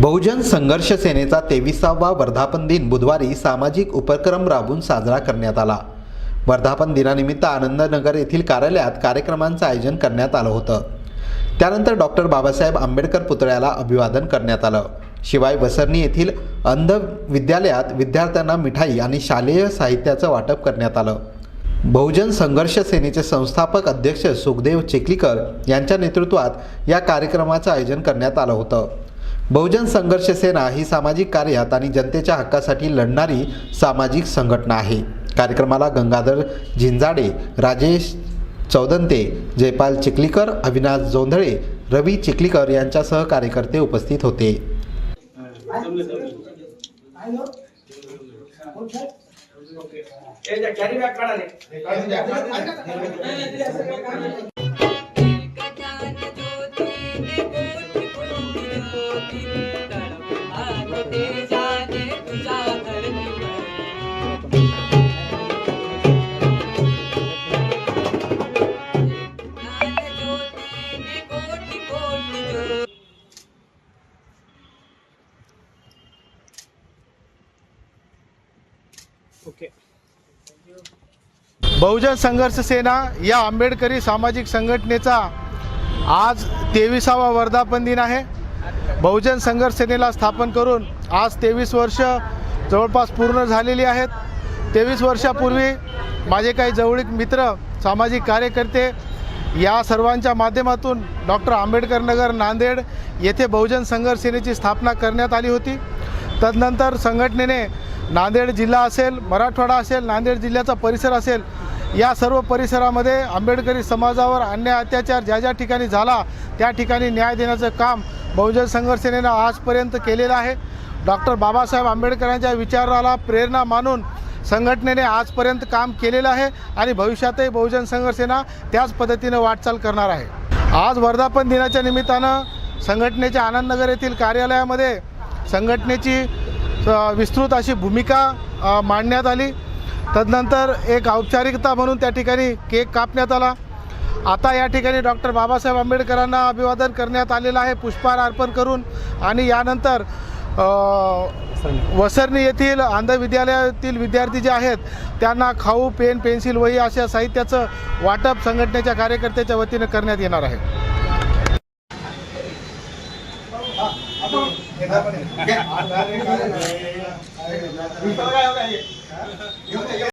बहुजन संघर्ष सेनेचा तेविसावा वर्धापन दिन बुधवारी सामाजिक उपक्रम राबवून साजरा करण्यात आला. वर्धापन दिनानिमित्त आनंदनगर येथील कार्यालयात कार्यक्रमांचं आयोजन करण्यात आलं होतं. त्यानंतर डॉक्टर बाबासाहेब आंबेडकर पुतळ्याला अभिवादन करण्यात आलं. शिवाय वसरणी येथील अंध विद्यालयात विद्यार्थ्यांना मिठाई आणि शालेय साहित्याचं वाटप करण्यात आलं. बहुजन संघर्ष सेनेचे संस्थापक अध्यक्ष सुखदेव चिखलीकर यांच्या नेतृत्वात या कार्यक्रमाचं आयोजन करण्यात आलं होतं. बहुजन संघर्ष सेना ही सामाजिक कार्यात आणि जनतेच्या हक्कासाठी लढणारी सामाजिक संघटना आहे. कार्यक्रमाला गंगाधर झिंजाडे राजेश चौदंते जयपाल चिखलीकर अविनाश जोंधळे रवी चिखलीकर यांच्यासह कार्यकर्ते उपस्थित होते. कॅरी बहुजन संघर्ष सेना या आंबेडकरी सामाजिक संघटनेचा आज तेविसावा वर्धापन दिन आहे. बहुजन संघर्ष सेनेला स्थापन करून आज तेवीस वर्ष जवळपास पूर्ण झालेली आहेत. तेवीस वर्षापूर्वी माझे काही जवळीक मित्र सामाजिक कार्यकर्ते या सर्वांच्या माध्यमातून डॉक्टर आंबेडकर नगर नांदेड येथे बहुजन संघर्ष सेनेची स्थापना करण्यात आली होती. तदनंतर संघटनेने नांदेड जिल्हा असेल मराठवाडा असेल नांदेड जिल्ह्याचा परिसर असेल या सर्व परिसरामध्ये आंबेडकरी समाजावर अन्याय अत्याचार ज्या ज्या ठिकाणी झाला त्या ठिकाणी न्याय देण्याचं काम बहुजन संघर्ष सेनेनं आजपर्यंत केलेलं आहे. डॉक्टर बाबासाहेब आंबेडकरांच्या विचाराला प्रेरणा मानून संघटनेने आजपर्यंत काम केलेलं आहे आणि भविष्यातही बहुजन संघर्ष सेना त्याच पद्धतीनं वाटचाल करणार आहे. आज वर्धापन दिनाच्या निमित्तानं संघटनेच्या आनंदनगर येथील कार्यालयामध्ये संघटनेची विस्तृत अशी भूमिका मांडण्यात आली. तदनंतर एक औपचारिकता म्हणून त्या ठिकाणी केक कापण्यात आला. आता या ठिकाणी डॉक्टर बाबासाहेब आंबेडकरांना अभिवादन करण्यात आलेलं आहे पुष्पहार अर्पण करून. आणि यानंतर वसरणी येथील आंध विद्यालयातील विद्यार्थी जे आहेत त्यांना खाऊ पेन पेन्सिल वही अशा साहित्याचं वाटप संघटनेच्या कार्यकर्त्याच्या वतीनं करण्यात येणार आहे. घेणार पण